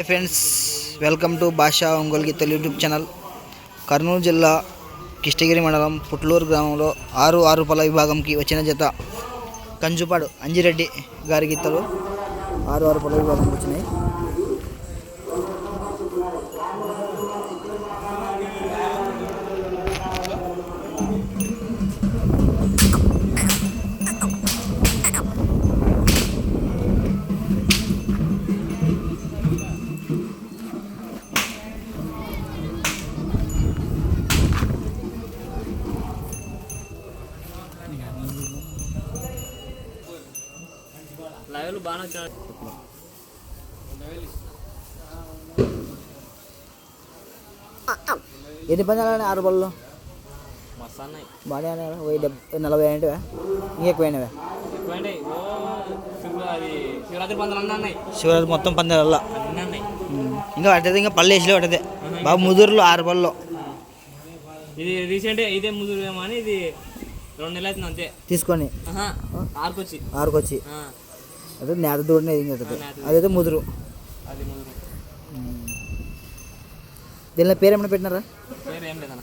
Friends welcome to భాషా ఒంగోలు గీతలు YouTube channel Kurnool జిల్లా కిష్టగిరి మండలం పుట్లూరు గ్రామంలో ఆరు ఆరు పొల విభాగంకి వచ్చిన జత కంజుపాడు అంజిరెడ్డి గారి గీతలు ఆరు ఆరు పొల విభాగంకి వచ్చినాయి లైవ్లు బాగానే వచ్చాడు ఎన్ని పందాలు ఆరు బళ్ళు? మస్తు అన్నాయి బాగానే వెయ్యి డెబ్బై నలభై ఏంటివా ఇంకెక్కువైనవా? శివరాత్రి పందులు అన్నీ అన్నాయి. శివరాత్రి మొత్తం పందాల ఇంకా పట్టేది ఇంకా పళ్ళు వేసిలే పట్టేదే. బాగా ముదురులో ఆరు పళ్ళు ఇది రీసెంట్ ఇదే ముదురు ఏమో అని ఇది రెండు నెలలు అవుతుంది అంతే. తీసుకొని. ఆరుకొచ్చి. ఆరుకొచ్చి. ఆ, అదే నేత దూడనే నేత. అదైతే ముదురు దీనిలో పేరు ఏమైనా పెట్టినారా పేరు ఏం లేదన్న.